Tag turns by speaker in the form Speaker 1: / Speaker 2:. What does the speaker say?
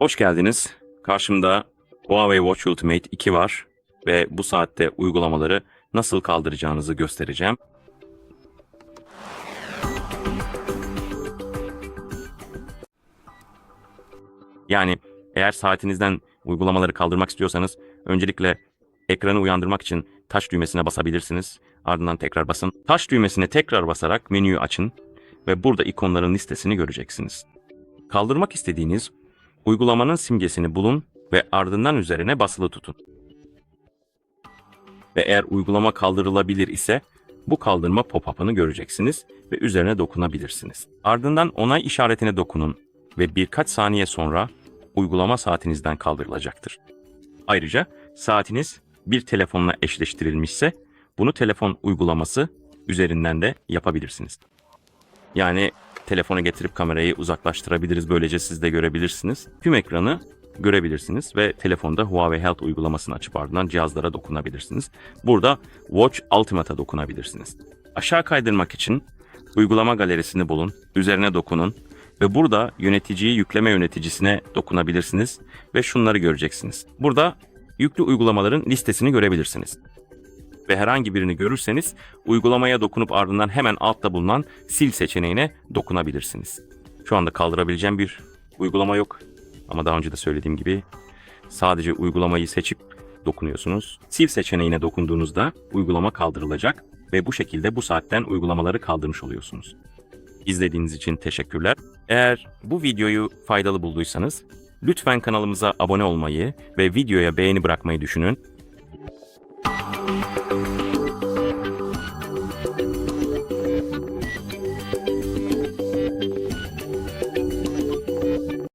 Speaker 1: Hoş geldiniz. Karşımda Huawei Watch Ultimate 2 var ve bu saatte uygulamaları nasıl kaldıracağınızı göstereceğim. Yani eğer saatinizden uygulamaları kaldırmak istiyorsanız öncelikle ekranı uyandırmak için taş düğmesine basabilirsiniz. Ardından tekrar basın. Taş düğmesine tekrar basarak menüyü açın ve burada ikonların listesini göreceksiniz. Kaldırmak istediğiniz uygulamanın simgesini bulun ve ardından üzerine basılı tutun. Ve eğer uygulama kaldırılabilir ise bu kaldırma pop-up'ını göreceksiniz ve üzerine dokunabilirsiniz. Ardından onay işaretine dokunun ve birkaç saniye sonra uygulama saatinizden kaldırılacaktır. Ayrıca saatiniz bir telefonla eşleştirilmişse bunu telefon uygulaması üzerinden de yapabilirsiniz. Yani telefonu getirip kamerayı uzaklaştırabiliriz. Böylece siz de görebilirsiniz. Tüm ekranı görebilirsiniz ve telefonda Huawei Health uygulamasını açıp ardından cihazlara dokunabilirsiniz. Burada Watch Ultimate'a dokunabilirsiniz. Aşağı kaydırmak için uygulama galerisini bulun, üzerine dokunun ve burada yöneticiyi yükleme yöneticisine dokunabilirsiniz ve şunları göreceksiniz. Burada yüklü uygulamaların listesini görebilirsiniz ve herhangi birini görürseniz uygulamaya dokunup ardından hemen altta bulunan sil seçeneğine dokunabilirsiniz. Şu anda kaldırabileceğim bir uygulama yok ama daha önce de söylediğim gibi sadece uygulamayı seçip dokunuyorsunuz. Sil seçeneğine dokunduğunuzda uygulama kaldırılacak ve bu şekilde bu saatten uygulamaları kaldırmış oluyorsunuz. İzlediğiniz için teşekkürler. Eğer bu videoyu faydalı bulduysanız lütfen kanalımıza abone olmayı ve videoya beğeni bırakmayı düşünün.